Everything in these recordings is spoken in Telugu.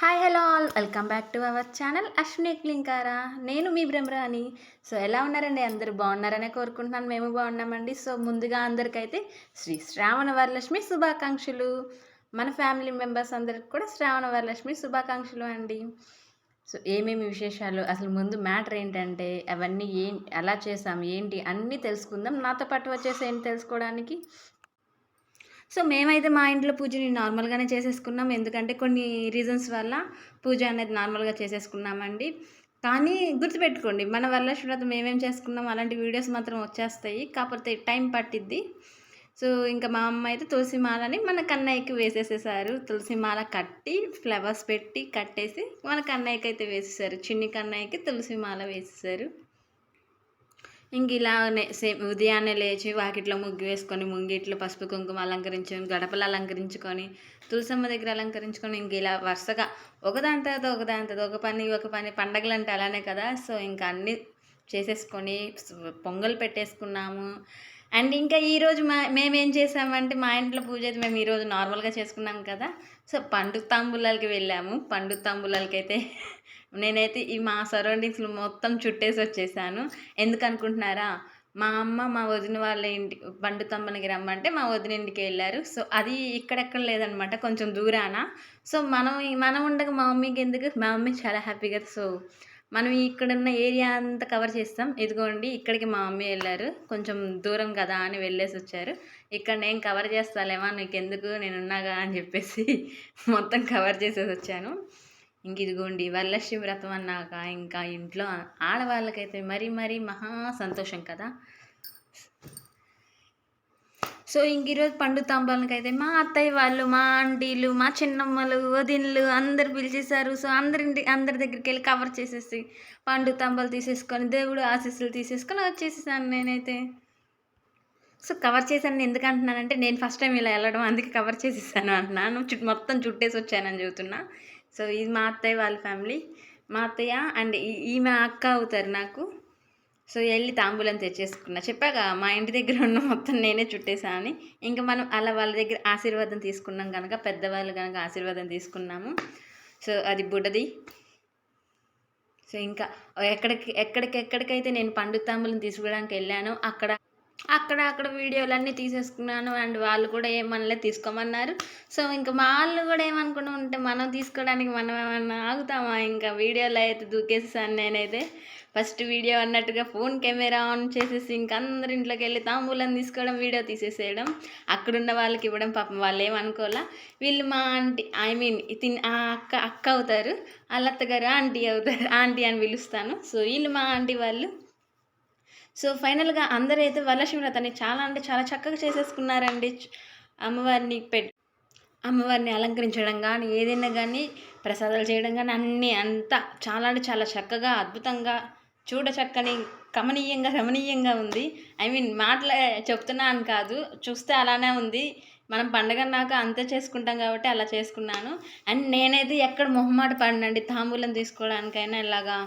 Hi hello all welcome back to our channel Ashwini Klinkara. నేను మీ బ్రహ్మరాణి. సో ఎలా ఉన్నారండి? అందరూ బాగున్నారనే కోరుకుంటున్నాను. మేము బాగున్నామండి. సో ముందుగా అందరికైతే శ్రీ శ్రావణ వరలక్ష్మి శుభాకాంక్షలు. మన ఫ్యామిలీ మెంబర్స్ అందరికి కూడా శ్రావణ వరలక్ష్మి శుభాకాంక్షలు అండి. సో ఏమేమి విశేషాలు? అసలు ముందు మ్యాటర్ ఏంటంటే అవన్నీ ఏం ఎలా చేసాం ఏంటి అన్నీ తెలుసుకుందాం. నాతో పాటు వచ్చేసి ఏంటి తెలుసుకోవడానికి? సో మేమైతే మా ఇంట్లో పూజని నార్మల్గానే చేసేసుకున్నాం. ఎందుకంటే కొన్ని రీజన్స్ వల్ల పూజ అనేది నార్మల్గా చేసేసుకున్నామండి. కానీ గుర్తుపెట్టుకోండి మన వరలక్ష్మి వ్రతం మేమేం చేసుకున్నాం అలాంటి వీడియోస్ మాత్రం వచ్చేస్తాయి. కాకపోతే టైం పట్టిద్ది. సో ఇంకా మా అమ్మ అయితే తులసి మాలని మన కన్నయ్యకి వేసేసేసారు. తులసి మాల కట్టి ఫ్లవర్స్ పెట్టి కట్టేసి మన కన్నయ్యకి అయితే వేసేసారు. చిన్ని కన్నయ్యకి తులసి మాల వేసేసారు. ఇంక ఇలానే సేమ్ ఉదయాన్నే లేచి వాకిట్లో ముగ్గు వేసుకొని ముంగిట్లో పసుపు కుంకుమ అలంకరించుకొని గడపలు అలంకరించుకొని తులసమ్మ దగ్గర అలంకరించుకొని ఇంక ఇలా వరుసగా ఒకదాని తర్వాత ఒకదాని తర్వాత ఒక పని ఒక పని పండగలు అంటే అలానే కదా. సో ఇంకా అన్నీ చేసేసుకొని పొంగల్ పెట్టేసుకున్నాము. అండ్ ఇంకా ఈరోజు మా మేమేం చేసామంటే మా ఇంట్లో పూజ అయితే మేము ఈరోజు నార్మల్గా చేసుకున్నాం కదా. సో పండు తాంబూలాలకి వెళ్ళాము. పండుగ తాంబూలాలకి అయితే నేనైతే ఈ మా సరౌండింగ్స్లో మొత్తం చుట్టేసి వచ్చేసాను. ఎందుకు అనుకుంటున్నారా మా అమ్మ మా వదిన వాళ్ళ ఇంటి పండు తమ్మనికి రమ్మంటే మా వదిన ఇంటికి వెళ్ళారు. సో అది ఇక్కడెక్కడ లేదనమాట కొంచెం దూరాన. సో మనం మనం ఉండగా మా మమ్మీకి ఎందుకు? మా మమ్మీ చాలా హ్యాపీగా సో మనం ఇక్కడ ఉన్న ఏరియా అంతా కవర్ చేస్తాం. ఇదిగోండి ఇక్కడికి మా మమ్మీ వెళ్ళారు. కొంచెం దూరం కదా అని వెళ్ళేసి వచ్చారు. ఇక్కడ నేను కవర్ చేస్తాలేమా నీకు ఎందుకు నేను ఉన్నాగా అని చెప్పేసి మొత్తం కవర్ చేసేసి వచ్చాను. ఇంక ఇదిగోండి వరలక్ష్మి వ్రతం అన్నాక ఇంకా ఇంట్లో ఆడవాళ్ళకైతే మరీ మరీ మహా సంతోషం కదా. సో ఇంక ఈరోజు పండు అయితే మా అత్తయ్య వాళ్ళు మా ఆంటీలు మా చిన్నమ్మలు వదినలు అందరు పిలిచేశారు. సో అందరి అందరి దగ్గరికి వెళ్ళి కవర్ చేసేసి పండు తాంబాలు తీసేసుకొని దేవుడు ఆశీస్సులు తీసేసుకొని వచ్చేసేసాను నేనైతే. సో కవర్ చేశాను. ఎందుకు అంటున్నానంటే నేను ఫస్ట్ టైం ఇలా వెళ్ళడం అందుకే కవర్ చేసేసాను అంటున్నాను. చుట్టూ మొత్తం చుట్టేసి వచ్చానని చెబుతున్నా. సో ఇది మా అత్తయ్య వాళ్ళ ఫ్యామిలీ మా అత్తయ్య అండ్ ఈమె అక్క అవుతారు నాకు. సో వెళ్ళి తాంబూలం తెచ్చేసుకున్నా. చెప్పాక మా ఇంటి దగ్గర ఉన్న మొత్తం నేనే చుట్టేసాను ఇంకా మనం అలా వాళ్ళ దగ్గర ఆశీర్వాదం తీసుకున్నాం కనుక పెద్దవాళ్ళు కనుక ఆశీర్వాదం తీసుకున్నాము. సో అది బుడ్డది. సో ఇంకా ఎక్కడికి ఎక్కడికి ఎక్కడికైతే నేను పండు తాంబూలం తీసుకోవడానికి వెళ్ళానో అక్కడ అక్కడ అక్కడ వీడియోలన్నీ తీసేసుకున్నాను అండ్ వాళ్ళు కూడా ఏమనలే తీసుకోమన్నారు. సో ఇంకా మా వాళ్ళు కూడా ఏమనుకుని ఉంటే మనం తీసుకోవడానికి మనం ఏమన్నా ఆగుతామా? ఇంకా వీడియోలో అయితే దూకేసేసాను నేనైతే. ఫస్ట్ వీడియో అన్నట్టుగా ఫోన్ కెమెరా ఆన్ చేసేసి ఇంక అందరి ఇంట్లోకి వెళ్ళి తాంబూలం తీసుకోవడం వీడియో తీసేసేయడం. అక్కడున్న వాళ్ళకి ఇవ్వడం పాపం వాళ్ళు ఏమనుకోవాలా? వీళ్ళు మా ఆంటీ ఐ మీన్ తిన్ ఆ అక్క అక్క అవుతారు. వాళ్ళ అత్తగారు ఆంటీ అవుతారు ఆంటీ అని పిలుస్తాను. సో వీళ్ళు మా ఆంటీ వాళ్ళు సో ఫైనల్గా అందరైతే వరలక్ష్మి వ్రతాన్ని చాలా అంటే చాలా చక్కగా చేసేసుకున్నారండి. అమ్మవారిని పెట్ అమ్మవారిని అలంకరించడం కానీ ఏదైనా కానీ ప్రసాదాలు చేయడం కానీ అన్నీ అంతా చాలా అంటే చాలా చక్కగా అద్భుతంగా చూడ చక్కని కమనీయంగా రమణీయంగా ఉంది. ఐ మీన్ మాటలు చెప్తున్నాను కాదు చూస్తే అలానే ఉంది. మనం పండగ నాకు అంతే చేసుకుంటాం కాబట్టి అలా చేసుకున్నాను. అండ్ నేనైతే ఎక్కడ మొహమాట పడినండి. తాంబూలం తీసుకోవడానికైనా ఇలాగా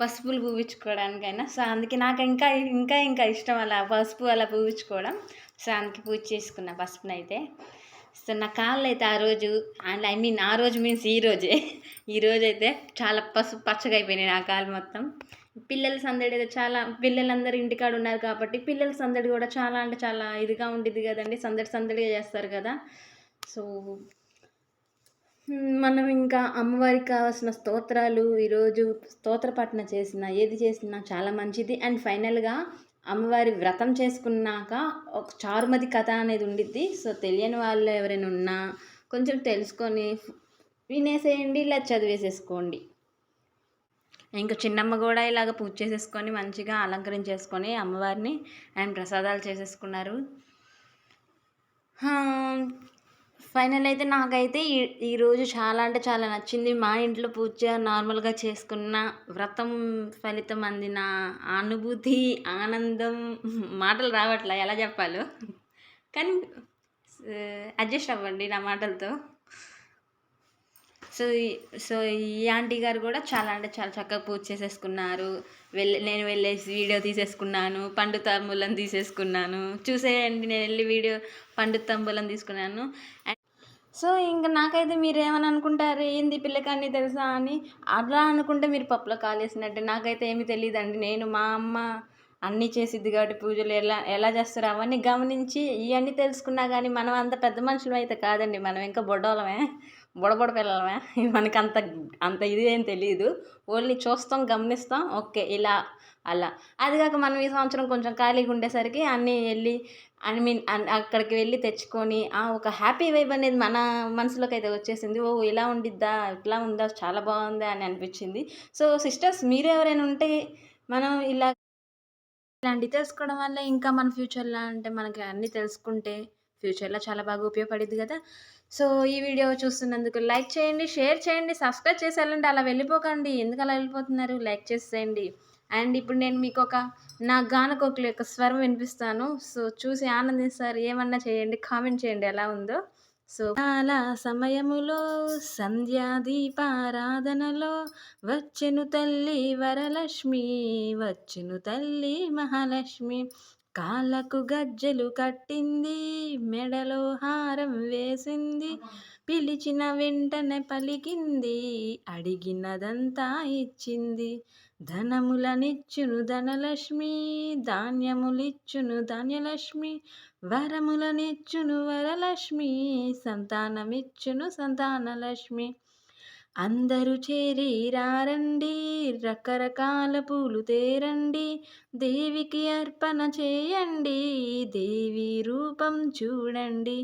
పసుపులు పూయించుకోవడానికైనా సో అందుకే నాకు ఇంకా ఇంకా ఇంకా ఇష్టం అలా పసుపు అలా పూయించుకోవడం సో అందుకే పూజ చేసుకున్న పసుపునైతే. అయితే సో నా కాళ్ళు అయితే ఆ రోజు అండ్ ఐ మీన్ ఆ రోజు మీన్స్ ఈ రోజే. ఈ రోజు అయితే చాలా పసుపు పచ్చగా అయిపోయినాయి నా కాళ్ళు మొత్తం. పిల్లల సందడి అయితే చాలా పిల్లలందరూ ఇంటికాడ ఉన్నారు కాబట్టి పిల్లల సందడి కూడా చాలా అంటే చాలా ఇదిగా ఉండేది కదండి. సందడి సందడిగా చేస్తారు కదా. సో మనం ఇంకా అమ్మవారికి కావాల్సిన స్తోత్రాలు ఈరోజు స్తోత్ర పఠన చేసిన ఏది చేసినా చాలా మంచిది. అండ్ ఫైనల్గా అమ్మవారి వ్రతం చేసుకున్నాక ఒక చారుమతి కథ అనేది ఉండిద్ది. సో తెలియని వాళ్ళు ఎవరైనా ఉన్నా కొంచెం తెలుసుకొని వినేసేయండి ఇలా చదివేసేసుకోండి. ఇంకా చిన్నమ్మ కూడా ఇలాగ పూజ చేసేసుకొని మంచిగా అలంకరించేసుకొని అమ్మవారిని అండ్ ప్రసాదాలు చేసేసుకున్నారు. ఫైనల్ అయితే నాకైతే ఈ ఈరోజు చాలా అంటే చాలా నచ్చింది. మా ఇంట్లో పూజ నార్మల్గా చేసుకున్న వ్రతం ఫలితం అందిన అనుభూతి ఆనందం మాటలు రావట్లే? ఎలా చెప్పాలో? కానీ అడ్జస్ట్ అవ్వండి నా మాటలతో. సో సో ఈ ఆంటీ గారు కూడా చాలా అంటే చాలా చక్కగా పూజ చేసేసుకున్నారు. వెళ్ళి నేను వెళ్ళేసి వీడియో తీసేసుకున్నాను పండు తాంబూలం తీసేసుకున్నాను. చూసేయండి నేను వెళ్ళి వీడియో పండు తాంబూలం తీసుకున్నాను. సో ఇంక నాకైతే మీరేమని అనుకుంటారు? ఏంది పిల్లకాన్ని తెలుసా అని? అలా అనుకుంటే మీరు పప్పులో కాలేసినట్టే. నాకైతే ఏమీ తెలియదండి నేను మా అమ్మ అన్నీ చేసిద్ది కాబట్టి పూజలు ఎలా ఎలా చేస్తారో అవన్నీ గమనించి ఇవన్నీ తెలుసుకున్నా కానీ మనం అంత పెద్ద మనుషులు అయితే కాదండి. మనం ఇంకా బొడ్డోళ్ళమే బుడబుడ పిల్లలమే. మనకి అంత అంత ఇది ఏం తెలియదు ఓన్లీ చూస్తాం గమనిస్తాం. ఓకే ఇలా అలా. అది కాక మనం ఈ సంవత్సరం కొంచెం ఖాళీగా ఉండేసరికి అన్నీ వెళ్ళి ఐ మీన్ అక్కడికి వెళ్ళి తెచ్చుకొని ఆ ఒక హ్యాపీ వైబ్ అనేది మన మనసులోకి అయితే వచ్చేసింది. ఓ ఇలా ఉండిద్దా ఇట్లా ఉందా చాలా బాగుందా అని అనిపించింది. సో సిస్టర్స్ మీరు ఎవరైనా ఉంటే మనం ఇలా ఇలాంటివి తెలుసుకోవడం వల్ల ఇంకా మన ఫ్యూచర్లో అంటే మనకి అన్నీ తెలుసుకుంటే ఫ్యూచర్లో చాలా బాగా ఉపయోగపడింది కదా. సో ఈ వీడియో చూస్తున్నందుకు లైక్ చేయండి షేర్ చేయండి సబ్స్క్రైబ్ చేసేయాలంటే అలా వెళ్ళిపోకండి. ఎందుకు అలా వెళ్ళిపోతున్నారు? లైక్ చేసేయండి. అండ్ ఇప్పుడు నేను మీకు ఒక నా గానకోకుల యొక్క స్వరం వినిపిస్తాను. సో చూసి ఆనందిస్తారు ఏమన్నా చేయండి కామెంట్ చేయండి ఎలా ఉందో. సో చాలా సమయములో సంధ్యాదీపారాధనలో వచ్చెను తల్లి వరలక్ష్మి వచ్చెను తల్లి మహాలక్ష్మి. కాళ్ళకు గజ్జెలు కట్టింది మెడలో హారం వేసింది పిలిచిన వెంటనే పలికింది అడిగినదంతా ఇచ్చింది. ధనములనిచ్చును ధనలక్ష్మి ధాన్యములిచ్చును ధాన్యలక్ష్మి వరములనిచ్చును వరలక్ష్మి సంతానమిచ్చును సంతానలక్ష్మి. అందరూ చేరి రారండి రకరకాల పూలు తేరండి దేవికి అర్పణ చేయండి దేవి రూపం చూడండి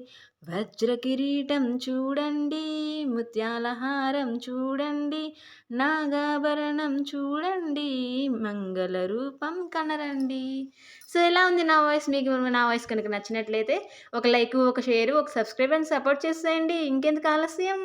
వజ్ర కిరీటం చూడండి ముత్యాల హారం చూడండి నాగాభరణం చూడండి మంగళ రూపం కనరండి. సో ఎలా ఉంది నా వాయిస్? మీకు నా వాయిస్ కనుక నచ్చినట్లయితే ఒక లైక్ ఒక షేర్ ఒక సబ్స్క్రైబ్ అండ్ సపోర్ట్ చేసేయండి. ఇంకెందుకు ఆలస్యం?